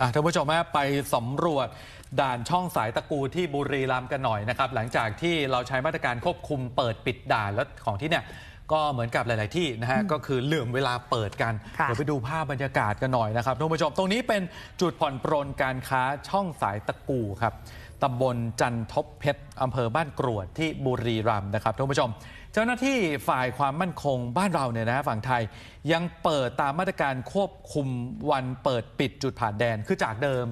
อะท่านผู้ชมแม่ไปสำรวจด่านช่องสายตะกูที่บุรีรัมย์กันหน่อยนะครับ หลังจากที่เราใช้มาตรการควบคุมเปิดปิดด่านแล้วของที่เนี่ย ก็เหมือนกับหลาย ๆ ที่นะฮะก็คือเหลื่อมเวลาเปิดกัน ค่ะ เดี๋ยวไปดูภาพบรรยากาศกันหน่อยนะครับท่านผู้ชมตรงนี้เป็นจุดผ่อนปรนการค้าช่องสายตะกูครับตำบลจันทบเพชรอำเภอบ้านกรวดที่บุรีรัมย์นะครับท่านผู้ชม เจ้าหน้าที่ฝ่ายความมั่นคงบ้านเราเนี่ยนะฮะฝั่งไทย ยังเปิดตามมาตรการควบคุมวันเปิดปิดจุดผ่านแดนคือจากเดิม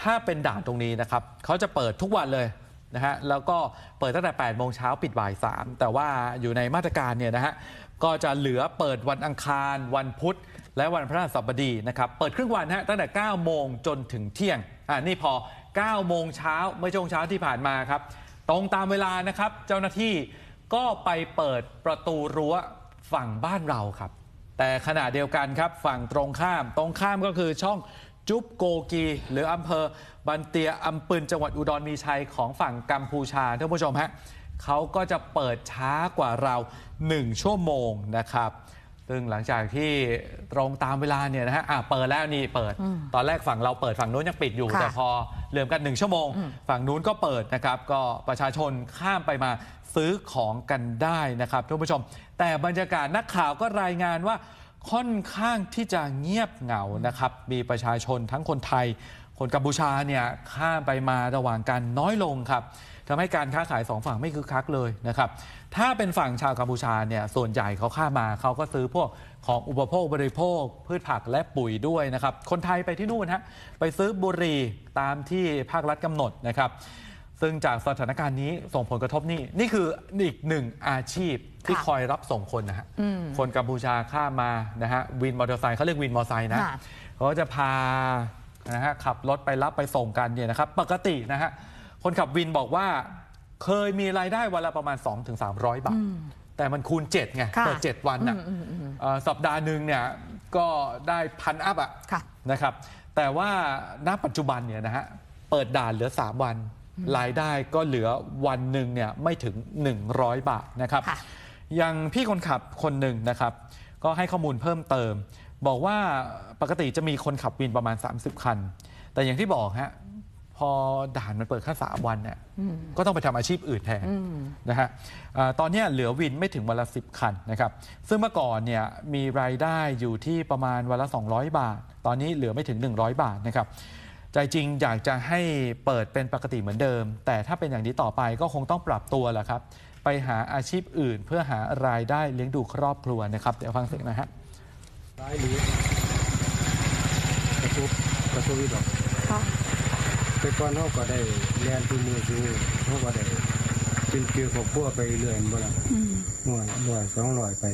ถ้าเป็นด่านตรงนี้นะครับเขาจะเปิดทุกวันเลย นะฮะแล้วก็เปิดตั้งแต่8โมงเช้าปิดบ่าย3แต่ว่าอยู่ในมาตรการเนี่ยนะฮะก็จะเหลือเปิดวันอังคาร วันพุธ และวันพฤหัสบดีนะครับเปิดครึ่งวันฮะตั้งแต่ 9 โมงจนถึงเที่ยงอ่านี่พอ 9 โมงเช้าเมื่อช่วงเช้าที่ผ่านมาครับตรงตามเวลานะครับ เจ้าหน้าที่ก็ไปเปิดประตูรั้วฝั่งบ้านเราครับ แต่ขณะเดียวกันครับฝั่งตรงข้าม ตรงข้ามก็คือช่อง จุ๊บโกกี หรืออำเภอบันเตียอำปืนจังหวัดอุดรมีชัยของฝั่งกัมพูชาท่านผู้ชมฮะเขาก็จะเปิดช้ากว่าเรา 1 ชั่วโมงนะครับ ซึ่งหลังจากที่ตรงตามเวลาเนี่ยนะฮะอะเปิดแล้วนี่เปิด ตอนแรกฝั่งเราเปิดฝั่งนู้นยังปิดอยู่ ค่ะแต่พอเหลื่อมกันหนึ่งชั่วโมงฝั่งนู้นก็เปิดนะครับ ก็ประชาชนข้ามไปมาซื้อของกันได้นะครับท่านผู้ชม แต่บรรยากาศนักข่าวก็รายงานว่า ค่อนข้างที่จะเงียบเหงานะครับ มีประชาชนทั้งคนไทย คนกัมพูชาเนี่ยข้ามไปมาระหว่างกันน้อยลงครับทำให้การค้าขายสองฝั่งไม่คึกคักเลยนะครับ ถ้าเป็นฝั่งชาวกัมพูชาเนี่ยส่วนใหญ่เขาข้ามมาเขาก็ซื้อพวกของอุปโภคบริโภค พืชผักและปุ๋ยด้วยนะครับ คนไทยไปที่นู่นฮะไปซื้อบุหรี่ตามที่ภาครัฐกำหนดนะครับ ซึ่งจากสถานการณ์นี้ส่งผลกระทบนี่นี่คืออีกหนึ่งอาชีพที่ค่ะคอยรับส่งคนนะฮะคนกัมพูชาข้ามมานะฮะวินมอเตอร์ไซค์เขาเรียกวินมอเตอร์ไซค์นะค่ะเขาจะพานะฮะขับรถไปรับไปส่งกันเนี่ยนะครับปกตินะฮะคนขับวินบอกว่าเคยมีรายได้วันละประมาณ 2-300 บาท แต่มันคูณ7ไงค่ะเปิด7วันน่ะเอ่อสัปดาห์หนึ่งเนี่ยก็ได้พันอัพอะค่ะนะครับแต่ว่าณปัจจุบันเนี่ยนะฮะเปิดด่านเหลือ 3 วัน รายได้ก็เหลือวันหนึ่งเนี่ยไม่ถึง 100 บาทนะครับค่ะอย่างพี่คนขับคนหนึ่งนะครับ ก็ให้ข้อมูลเพิ่มเติม บอกว่าปกติจะมีคนขับวินประมาณ 30 คัน แต่อย่างที่บอกฮะพอด่านมันเปิดแค่สามวันเนี่ยก็ต้องไปทำอาชีพอื่นแทนนะฮะเอ่อตอนเนี้ยเหลือวินไม่ถึงวันละ10คันนะครับ ซึ่งเมื่อก่อนเนี่ยมีรายได้อยู่ที่ประมาณวันละ 200 บาท ตอนนี้เหลือไม่ถึง 100 บาทนะครับ ใจจริงอยากจะให้เปิดเป็นปกติเหมือนเดิม แต่ถ้าเป็นอย่างนี้ต่อไปก็คงต้องปรับตัวแหละครับ ไปหาอาชีพอื่นเพื่อหารายได้เลี้ยงดูครอบครัวนะครับ เดี๋ยวฟังเสียงนะฮะร้ายหรือกระทุบกระทุบอีดอกค่ะแต่ก่อนเขาก็ได้เรียนที่มือซื้อเขาก็ได้กินเกลือของพวกไปเรื่อยบ่ละหน่วยหน่วยสองร้อยไป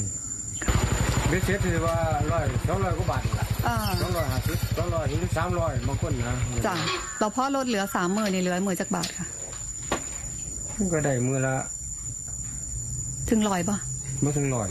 เบ็ดเสร็จคือว่าร้อยสองร้อยกว่าบาทละอ่าสองร้อยห้าสิบสองร้อยถึงสามร้อยบางคนนะจ้ะเราพ่อลดเหลือสามหมื่นนี่เหลือหมื่นจากบาทค่ะ มันก็ได้มือละถึงร้อยป่ะไม่ถึงร้อย